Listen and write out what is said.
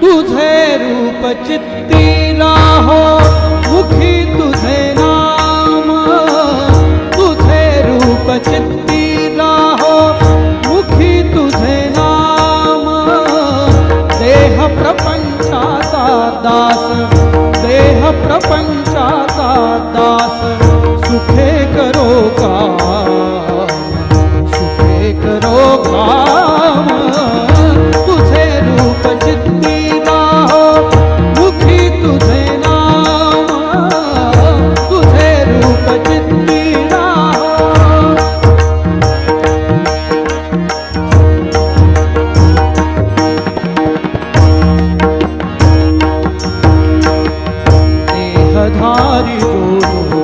तुझे रूप चित्ती हो, मुखी तुझे नाम। तुझे रूप चित्ती हो, मुखी तुझे नाम। देह प्रपंचाचा दास, देह प्रपंचाचा दास, सुखे करो का गधारी जोड़ो